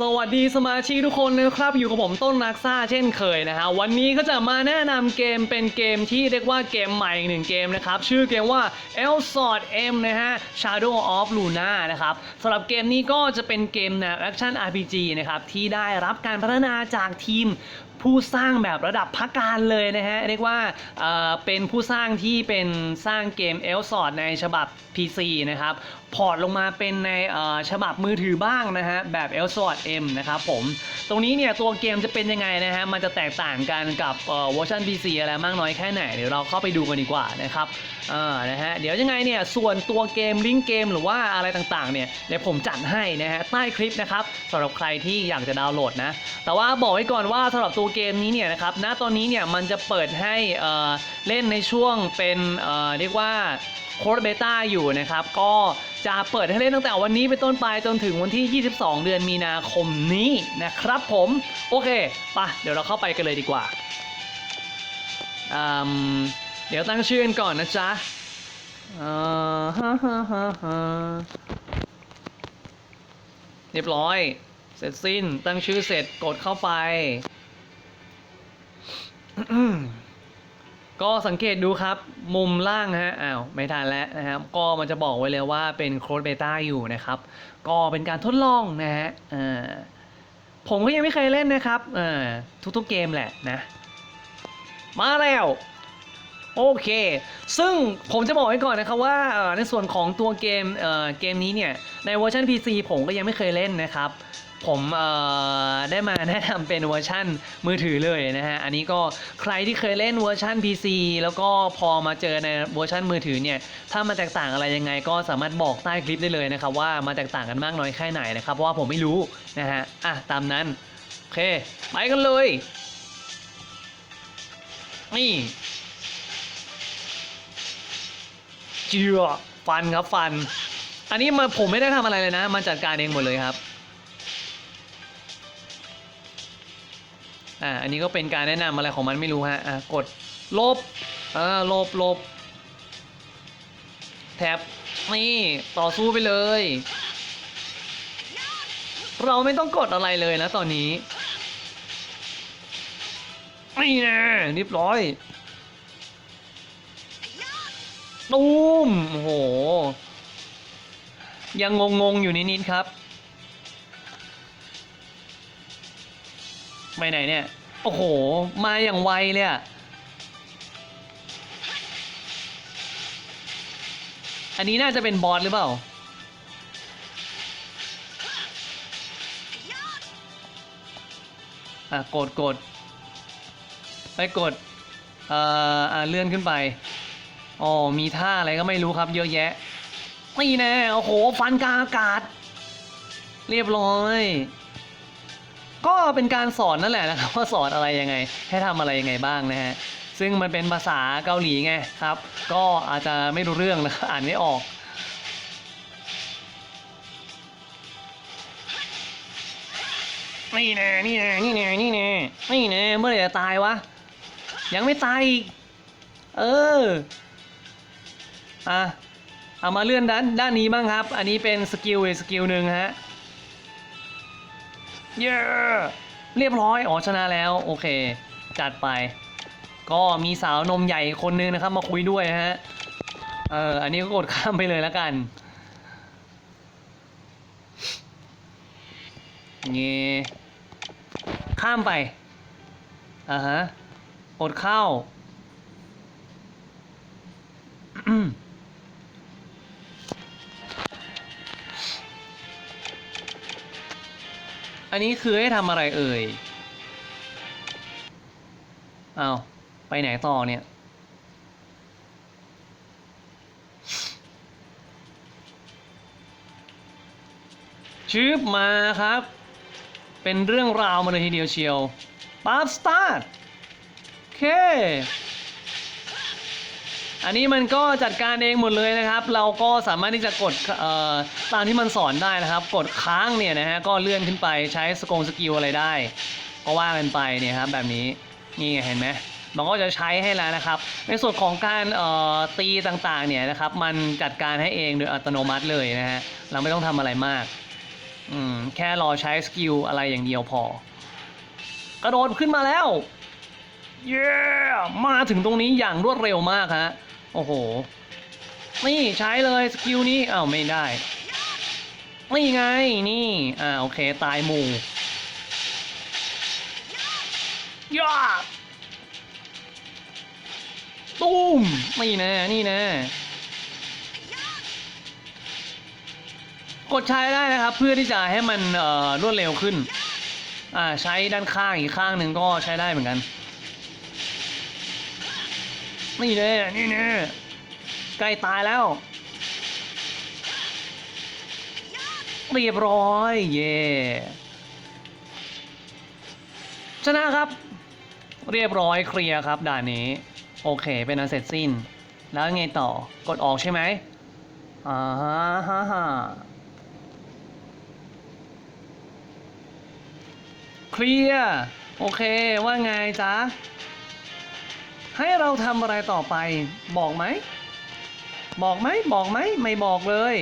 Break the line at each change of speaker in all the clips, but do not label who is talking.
สวัสดีสมาชิกทุกคนนะครับ อยู่กับผมต้นนักซ่าเช่นเคยนะฮะวันนี้ก็จะมาแนะนำเกมเป็นเกมที่เรียกว่าเกมใหม่อีกหนึ่งเกมนะครับ ชื่อเกมว่า e l s o r d M นะฮะ Shadow of Luna นะครับสำหรับเกมนี้ก็จะเป็นเกมแนว Action RPG นะครับ ที่ได้รับการพัฒนาจากทีมผู้สร้างแบบระดับพักการเลยนะฮะ เรียกว่าเอ่อเป็นผู้สร้างที่เป็นสร้างเกม e l s o r d ในฉบับ PC นะครับ พอร์ตลงมาเป็นในฉบับมือถือบ้างนะฮะแบบ e l s o r d M นะครับผม ตรงนี้เนี่ยตัวเกมจะเป็นยังไงนะฮะมันจะแตกต่างกันกับเวอร์ชัน PC อะไรมากน้อยแค่ไหน เดี๋ยวเราเข้าไปดูกันดีกว่านะครับอ่านะฮะเดี๋ยวยังไงเนี่ยส่วนตัวเกมลิงก์เกมหรือว่าอะไรต่างๆเนี่ยเดี๋ยวผมจัดให้นะฮะใต้คลิปนะครับสำหรับใครที่อยากจะดาวน์โหลดนะแต่ว่าบอกไว้ก่อนว่าสำหรับตัวเกมนี้เนี่ยนะครับณตอนนี้เนี่ยมันจะเปิดให้เล่นในช่วงเป็นเรียกว่า โค้ดเบต้าอยู่นะครับ ก็จะเปิดให้เล่นตั้งแต่วันนี้เป็นต้นไปจนถึงวันที่ 22 เดือนมีนาคมนี้นะครับผม โอเคไปะเดี๋ยวเราเข้าไปกันเลยดีกว่า เดี๋ยวตั้งชื่อกันก่อนนะจ๊ะฮ่าฮ่าฮ่าฮ่าเรียบร้อย เสร็จสิ้นตั้งชื่อเสร็จกดเข้าไป ก็สังเกตดูครับมุมล่างฮะอ้าวไม่ทันแล้วนะครับ ก็มันจะบอกไว้เลยว่าเป็นโค้ดเบต้าอยู่นะครับ ก็เป็นการทดลองนะฮะผมก็ยังไม่เคยเล่นนะครับทุกๆเกมแหละนะ มาแล้วโอเค ซึ่งผมจะบอกไว้ก่อนนะครับว่าในส่วนของตัวเกมเเกมนี้เนี่ย ในเวอร์ชัน PC ผมก็ยังไม่เคยเล่นนะครับผมได้มาแนะนำเป็นเวอร์ชันมือถือเลยนะฮะ อันนี้ก็ใครที่เคยเล่นเวอร์ชัน PC แล้วก็พอมาเจอในเวอร์ชันมือถือเนี่ย ถ้ามันแตกต่างอะไรยังไงก็สามารถบอกใต้คลิปได้เลยนะครับว่ามันแตกต่างกันมากน้อยแค่ไหนนะครับ เพราะว่าผมไม่รู้นะฮะ อะ ตามนั้น โอเค ไปกันเลย นี่เจือฟันครับฟัน อันนี้มาผมไม่ได้ทำอะไรเลยนะ มันจัดการเองหมดเลยครับ อ่าอันนี้ก็เป็นการแนะนำอะไรของมันไม่รู้ฮะอะกดลบอ่าลบลบแท็บนี่ต่อสู้ไปเลย เราไม่ต้องกดอะไรเลยนะตอนนี้นี่น่เรียบร้อยตูมโอ้โห ยังงงๆอยู่นิดๆครับ ไปไหนเนี่ย โอ้โห มาอย่างไวเลยอะอันนี้น่าจะเป็นบอสหรือเปล่า อะกดกดไปกดเอ่ออะเลื่อนขึ้นไป อ๋อ มีท่าอะไรก็ไม่รู้ครับเยอะแยะนี่แน่โอ้โห ฟันกลางอากาศ เรียบร้อย ก็เป็นการสอนนั่นแหละนะครับว่าสอนอะไรยังไง ให้ทำอะไรยังไงบ้างนะฮะซึ่งมันเป็นภาษาเกาหลีไงครับ ก็อาจจะไม่รู้เรื่องนะอ่านไม่ออกนี่แน่นี่แน่นี่แน่นี่แน่นี่แน่เมื่อไหร่จะตายวะ ยังไม่ตายอีก เออ อะ เอามาเลื่อนด้านด้านนี้บ้างครับ อันนี้เป็นสกิลอีกสกิลหนึ่งฮะ เย้เรียบร้อยอ๋อชนะแล้วโอเค จัดไป ก็มีสาวนมใหญ่คนนึงนะครับ มาคุยด้วยฮะเอออันนี้ก็กดข้ามไปเลยแล้วกันงี้ข้ามไปอ่าฮะกดเข้า อันนี้คือให้ทำอะไรเอ่ยเอาไปไหนต่อเนี่ย ชืบมาครับ เป็นเรื่องราวมาเลยทีเดียวเชียวปั๊บสตาร์ทโอเค อันนี้มันก็จัดการเองหมดเลยนะครับ เราก็สามารถที่จะกดตามที่มันสอนได้นะครับ กดค้างเนี่ยนะฮะก็เลื่อนขึ้นไปใช้สกงสกิลอะไรได้ ก็ว่ากันไปเนี่ยครับแบบนี้นี่เห็นไหมมันก็จะใช้ให้แล้วนะครับ ในส่วนของการตีต่างๆเนี่ยนะครับ มันจัดการให้เองโดยอัตโนมัติเลยนะฮะเราไม่ต้องทำอะไรมากอืมแค่รอใช้สกิลอะไรอย่างเดียวพอ กระโดดขึ้นมาแล้วเย้มาถึงตรงนี้อย่างรวดเร็วมากฮะ โอ้โห นี่ใช้เลยสกิลนี้อ้าวไม่ได้ นี่ไงนี่ อ่าโอเคตายหมู่ย่าตุ้มนี่นะนี่นะกดใช้ได้นะครับ เพื่อที่จะให้มันเอ่อรวดเร็วขึ้น อ่าใช้ด้านข้างอีกข้างหนึ่งก็ใช้ได้เหมือนกัน นี่แน่นี่แน่ใกล้ตายแล้ว เรียบร้อย เย่ชนะครับ เรียบร้อยเคลียร์ครับด่านนี้ โอเค เป็นอันเสร็จสิ้น แล้วไงต่อกดออกใช่ไหมอ่าฮ่าฮ่าฮ่าเคลียร์ โอเค ว่าไงจ๊ะ ให้เราทำอะไรต่อไป บอกไหม บอกไหมบอกไหมไม่บอกเลย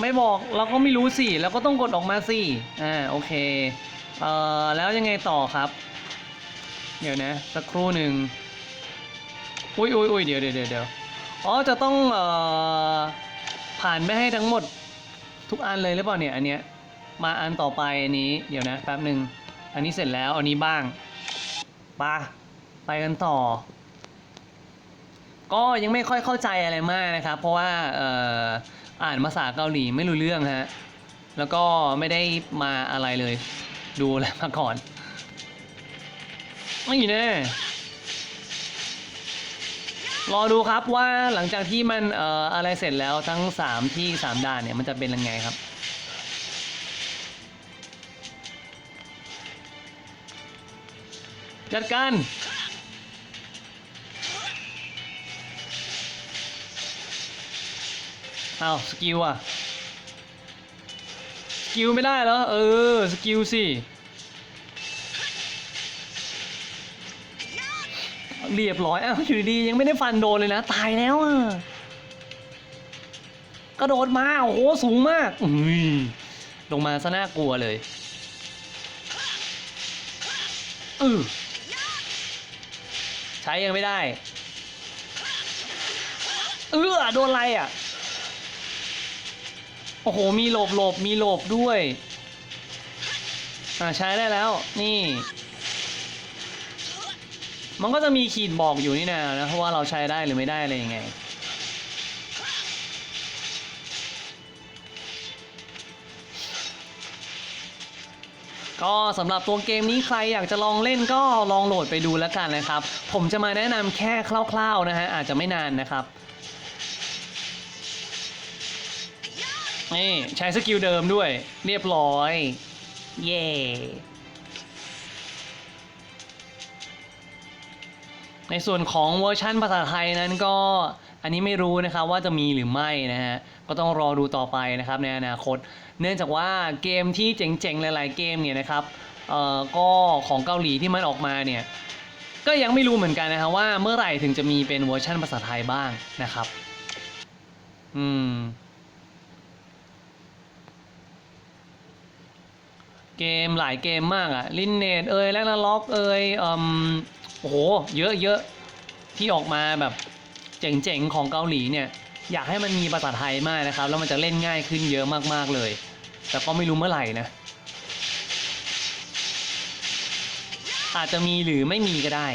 ไม่บอกเราก็ไม่รู้สิแล้วก็ต้องกดออกมาสิอ่าโอเคเอ่อแล้วยังไงต่อครับ เดี๋ยวนะ สักครู่หนึ่งอุ้ยอุ้ยอุ้ยเดี๋ยวเดี๋ยวเดี๋ยวอ๋อจะต้องเอ่อผ่านไม่ให้ทั้งหมดทุกอันเลยหรือเปล่าเนี่ยอันเนี้ยมาอันต่อไปอันนี้เดี๋ยวนะแป๊บหนึ่งอันนี้เสร็จแล้วอันนี้บ้าง ปะไปกันต่อ ก็ยังไม่ค่อยเข้าใจอะไรมากนะครับ เพราะว่าอ่ออ่านภาษาเกาหลีไม่รู้เรื่องฮะ แล้วก็ไม่ได้มาอะไรเลย ดูแล้วมาก่อนไม่แน่รอดูครับว่าหลังจากที่มันเอ่ออะไรเสร็จแล้วทั้ง 3 ที่ 3 ด่านเนี่ย มันจะเป็นยังไงครับ จัดการ อ้าว สกิลอะสกิลไม่ได้เหรอ เออ สกิลสิเรียบร้อยอ้าวอยู่ดียังไม่ได้ฟันโดนเลยนะ ตายแล้วอะกระโดดมา โอ้โห สูงมากอุ้ยลงมาซะน่ากลัวเลย อือ ใช้ยังไม่ได้ เออโดนอะไรอะ โอ้โห มีหลบหลบมีหลบด้วย อ่าใช้ได้แล้ว นี่ มันก็จะมีขีดบอกอยู่นี่นะนะเพราะว่าเราใช้ได้หรือไม่ได้อะไรยังไง ก็สำหรับตัวเกมนี้ใครอยากจะลองเล่นก็ลองโหลดไปดูแล้วกันนะครับ ผมจะมาแนะนำแค่คร่าวๆนะฮะอาจจะไม่นานนะครับนี่ใช้สกิลเดิมด้วยเรียบร้อย เย่ในส่วนของเวอร์ชั่นภาษาไทยนั้นก็อันนี้ไม่รู้นะครับว่าจะมีหรือไม่นะฮะ ก็ต้องรอดูต่อไปนะครับในอนาคต เนื่องจากว่าเกมที่เจ๋งๆหลาย ๆ เกมเนี่ยนะครับเอ่อก็ของเกาหลีที่มันออกมาเนี่ยก็ยังไม่รู้เหมือนกันนะครับว่าเมื่อไหร่ถึงจะมีเป็นเวอร์ชันภาษาไทยบ้างนะครับ อืม เกมหลายเกมมากอะลินเนตเอยแลกนาล็อกเอยอืมโอ้โห เยอะเยอะที่ออกมาแบบเจ๋งๆ ของเกาหลีเนี่ย อยากให้มันมีภาษาไทยมากนะครับ แล้วมันจะเล่นง่ายขึ้นเยอะมากๆเลย แต่ก็ไม่รู้เมื่อไหร่นะ อาจจะมีหรือไม่มีก็ได้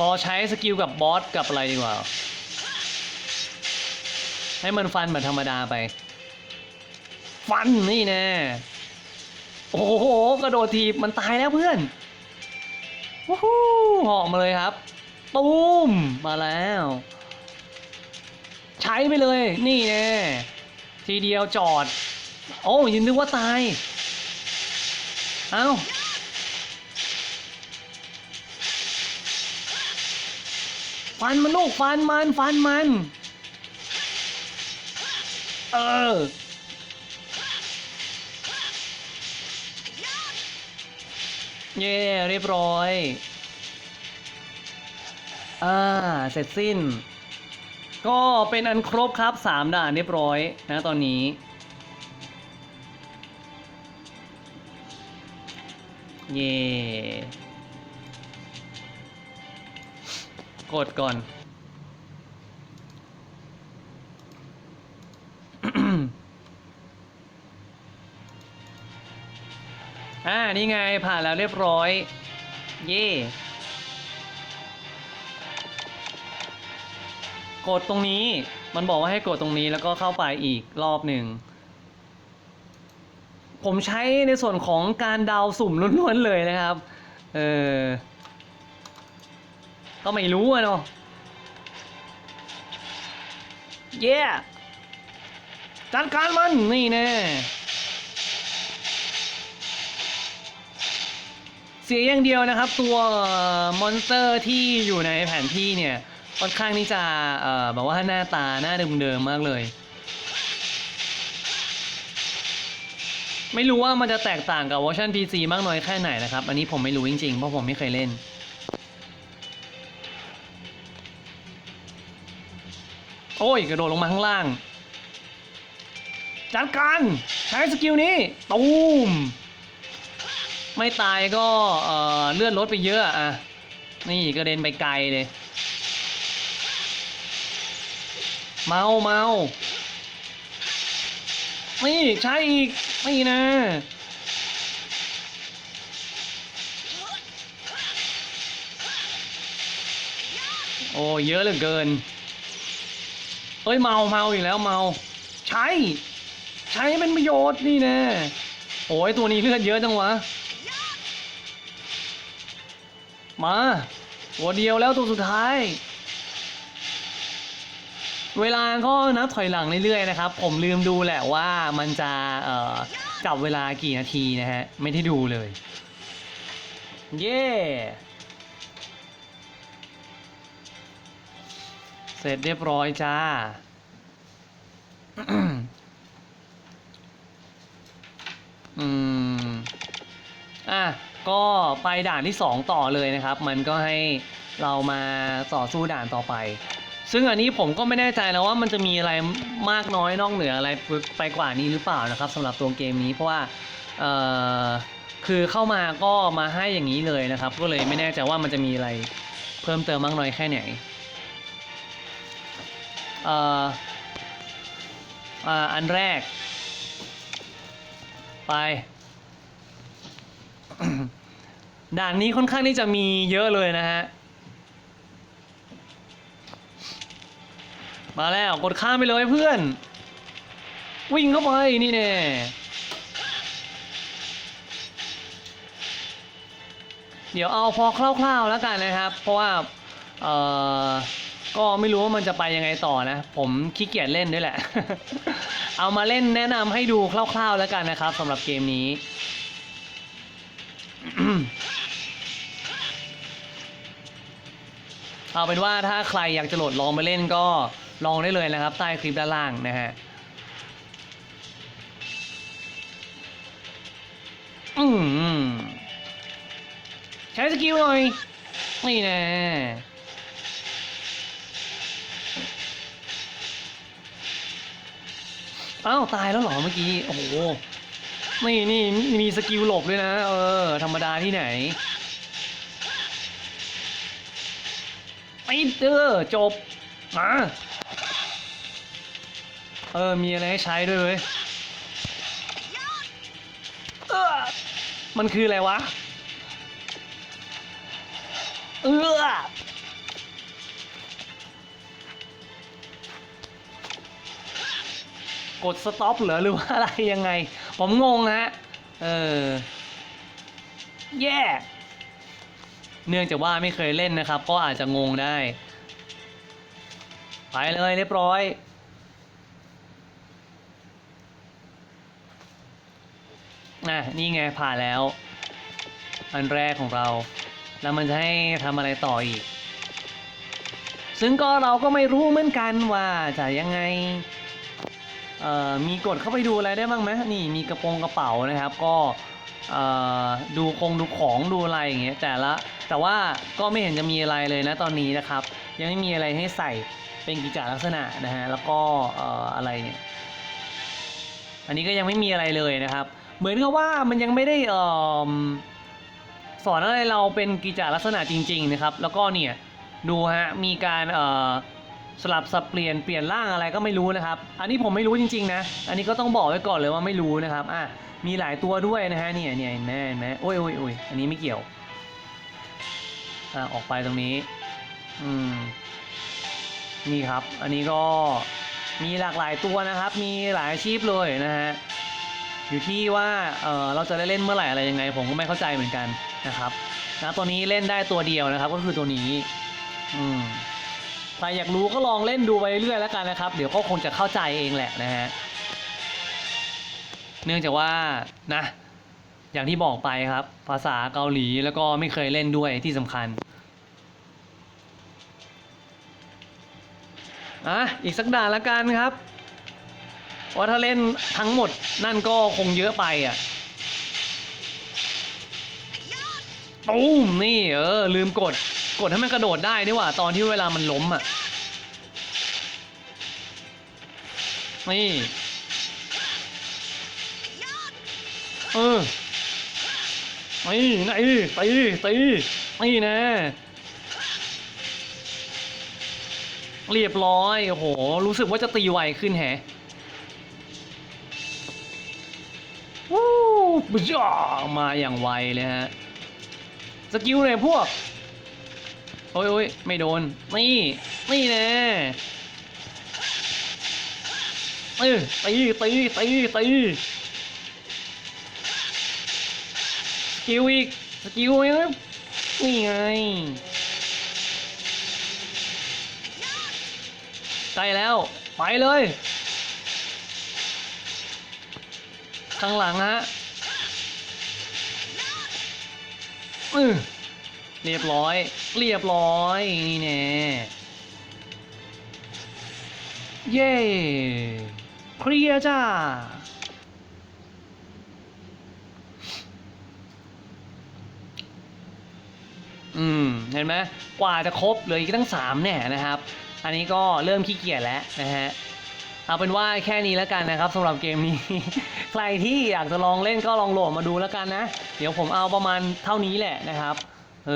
รอใช้สกิลกับบอสกับอะไรดีกว่า ให้มันฟันแบบธรรมดาไป ฟันนี่แน่โอ้โห กระโดดทีบมันตายแล้วเพื่อนวู้ฮู้หาะมาเลยครับ ตูมมาแล้ว ใช้ไปเลย นี่แน่ทีเดียวจอด โอ้ยินนึกว่าตาย เอ้าฟันมันลูกฟันมันฟันมัน เออ เย่เรียบร้อย อ่า เสร็จสิ้น ก็เป็นอันครบครับสามด่านเรียบร้อยนะตอนนี้ เย่กดก่อน อ่า นี่ไงผ่านแล้วเรียบร้อย เย่ กดตรงนี้ มันบอกว่าให้กดตรงนี้แล้วก็เข้าไปอีกรอบหนึ่ง ผมใช้ในส่วนของการเดาสุ่มล้วนๆเลยนะครับ เออ ก็ไม่รู้อะเนาะ เย้จัดการมันนี่แน่เสียอย่างเดียวนะครับ ตัวมอนสเตอร์ที่อยู่ในแผนที่เนี่ย ค่อนข้างที่จะเอ่อแบบว่าหน้าตาหน้าเดิมๆมากเลย ไม่รู้ว่ามันจะแตกต่างกับเวอร์ชัน PC มากน้อยแค่ไหนนะครับ อันนี้ผมไม่รู้จริงๆ เพราะผมไม่เคยเล่น โอ้ย กระโดดลงมาข้างล่าง จัดการ ใช้สกิลนี้ ตูม ไม่ตายก็เอ่อเลื่อนรถไปเยอะอะนี่กระเด็นไปไกลเลย เมาเมานี่ใช่อีก ไม่นะโอ้เยอะเหลือเกิน เอ้ยเมาเมาอีกแล้วเมา ใช้ ใช้ให้เป็นประโยชน์นี่แนะโอ้ยตัวนี้เลือดเยอะจังวะ มาตัวเดียวแล้วตัวสุดท้าย เวลาก็นับถอยหลังเรื่อยๆนะครับ ผมลืมดูแหละว่ามันจะเอ่อจับเวลากี่นาทีนะฮะ ไม่ได้ดูเลย เย้เสร็จเรียบร้อยจ้าอืม อะ ก็ไปด่านที่ 2 ต่อเลยนะครับ มันก็ให้เรามาต่อสู้ด่านต่อไป ซึ่งอันนี้ผมก็ไม่แน่ใจนะว่ามันจะมีอะไรมากน้อยนอกเหนืออะไรไปกว่านี้หรือเปล่านะครับสำหรับตัวเกมนี้เพราะว่าเอ่อคือเข้ามาก็มาให้อย่างนี้เลยนะครับ ก็เลยไม่แน่ใจว่ามันจะมีอะไรเพิ่มเติมมากน้อยแค่ไหนเอ่ออันแรก ไปด่านนี้ค่อนข้างที่จะมีเยอะเลยนะฮะ มาแล้วกดข้ามไปเลยเพื่อน วิ่งเข้าไปนี่แน่เดี๋ยวเอาพอคร่าวๆแล้วกันนะครับ เพราะว่าเออก็ไม่รู้ว่ามันจะไปยังไงต่อนะ ผมขี้เกียจเล่นด้วยแหละ เอามาเล่นแนะนำให้ดูคร่าวๆแล้วกันนะครับสำหรับเกมนี้ เอาเป็นว่าถ้าใครอยากจะโหลดลองมาเล่นก็ ลองได้เลยนะครับ ใต้คลิปด้านล่างนะฮะอืมใช้สกิลหน่อย นี่แน่อ้าวตายแล้วเหรอเมื่อกี้ โอ้โหนี่นี่มีสกิลหลบด้วยนะ เออ ธรรมดาที่ไหนไปเด้อจบมา เออ มีอะไรให้ใช้ด้วยเว้ยเออมันคืออะไรวะ เออกดสต็อปเหรอหรือว่าอะไรยังไง ผมงงฮะ เออ แย่เนื่องจากว่าไม่เคยเล่นนะครับ ก็อาจจะงงได้ ไปเลยเรียบร้อย อะนี่ไงผ่านแล้ว อันแรกของเรา แล้วมันจะให้ทำอะไรต่ออีก ซึ่งก็เราก็ไม่รู้เหมือนกันว่าจะยังไงเอ่อมีกดเข้าไปดูอะไรได้บ้างไหมนี่มีกระโปรงกระเป๋านะครับ ก็เอ่อดูคงดูของดูอะไรอย่างเงี้ยแต่ละแต่ว่าก็ไม่เห็นจะมีอะไรเลยนะตอนนี้นะครับ ยังไม่มีอะไรให้ใส่เป็นกิจลักษณะนะฮะแล้วก็เอ่ออะไรเนี่ยอันนี้ก็ยังไม่มีอะไรเลยนะครับ เหมือนกับว่ามันยังไม่ได้เอ่อสอนอะไรเราเป็นกิจลักษณะจริง ๆ นะครับ แล้วก็เนี่ยดูฮะมีการเอ่อสลับสับเปลี่ยนเปลี่ยนร่างอะไรก็ไม่รู้นะครับ อันนี้ผมไม่รู้จริงๆนะ อันนี้ก็ต้องบอกไว้ก่อนเลยว่าไม่รู้นะครับ อะ มีหลายตัวด้วยนะฮะ เนี่ยเนี่ยเห็นไหมเห็นไหมโอ้ยโอ้ยโอ้ยอันนี้ไม่เกี่ยว อะออกไปตรงนี้ อืม นี่ครับ อันนี้ก็มีหลากหลายตัวนะครับ มีหลายอาชีพเลยนะฮะ อยู่ที่ว่าเออเราจะได้เล่นเมื่อไหร่อะไรยังไง ผมก็ไม่เข้าใจเหมือนกันนะครับนะตัวนี้เล่นได้ตัวเดียวนะครับ ก็คือตัวนี้ อืมใครอยากรู้ก็ลองเล่นดูไปเรื่อยๆแล้วกันนะครับ เดี๋ยวก็คงจะเข้าใจเองแหละนะฮะเนื่องจากว่านะ อย่างที่บอกไปครับ ภาษาเกาหลีแล้วก็ไม่เคยเล่นด้วยที่สำคัญอะอีกสักด่านละกันครับ ว่าถ้าเล่นทั้งหมดนั่นก็คงเยอะไปอะตูมนี่เออ ลืมกด กดให้มันกระโดดได้นี่หว่า ตอนที่เวลามันล้มอะ นี่เออนี่ไหนตีตีนี่นะเรียบร้อย โอ้โห รู้สึกว่าจะตีไวขึ้นแฮะ บจ้ามาอย่างไวเลยฮะ สกิลเลยพวก โอ้ยโอ้ยไม่โดน นี่ นี่แน่เออตีตีตีตีสกิลอีก สกิลอีกนี่ไงใกล้แล้ว ไปเลย ข้างหลังฮะ อือเรียบร้อย เรียบร้อยนี่แน่เย้เคลียร์จ้า อืม เห็นไหมกว่าจะครบเหลืออีกตั้งสามเนี่ยนะครับ อันนี้ก็เริ่มขี้เกียจแล้วนะฮะ เอาเป็นว่าแค่นี้แล้วกันนะครับสำหรับเกมนี้ ใครที่อยากจะลองเล่นก็ลองโหลดมาดูแล้วกันนะ เดี๋ยวผมเอาประมาณเท่านี้แหละนะครับเอ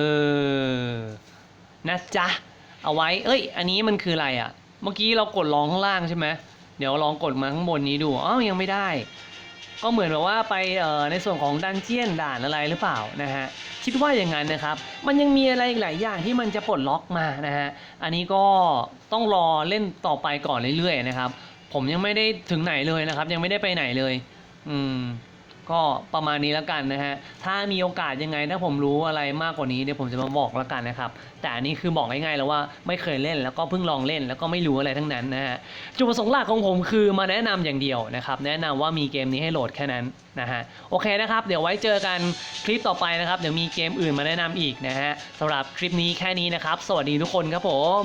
อนะจ๊ะเอาไว้ เอ้ย อันนี้มันคืออะไรอะ่ะ เมื่อกี้เรากดลองข้างล่างใช่ไหมเดี๋ยวลองกดมาข้างบนนี้ดูอ้าวยังไม่ได้ ก็เหมือนแบบว่าไปเอ่อในส่วนของดันเจียนด่านอะไรหรือเปล่านะฮะคิดว่าอย่างนั้นนะครับ มันยังมีอะไรอีกหลายอย่างที่มันจะปลดล็อกมานะฮะ อันนี้ก็ต้องรอเล่นต่อไปก่อนเรื่อยๆนะครับ ผมยังไม่ได้ถึงไหนเลยนะครับ ยังไม่ได้ไปไหนเลย อืม ก็ประมาณนี้แล้วกันนะฮะ ถ้ามีโอกาสยังไงถ้าผมรู้อะไรมากกว่านี้เดี๋ยวผมจะมาบอกแล้วกันนะครับ แต่อันนี้คือบอกง่ายๆแล้วว่าไม่เคยเล่นแล้วก็เพิ่งลองเล่นแล้วก็ไม่รู้อะไรทั้งนั้นนะฮะ จุดประสงค์หลักของผมคือมาแนะนำอย่างเดียวนะครับ แนะนำว่ามีเกมนี้ให้โหลดแค่นั้นนะฮะ โอเคนะครับ เดี๋ยวไว้เจอกันคลิปต่อไปนะครับ เดี๋ยวมีเกมอื่นมาแนะนำอีกนะฮะสำหรับคลิปนี้แค่นี้นะครับ สวัสดีทุกคนครับผม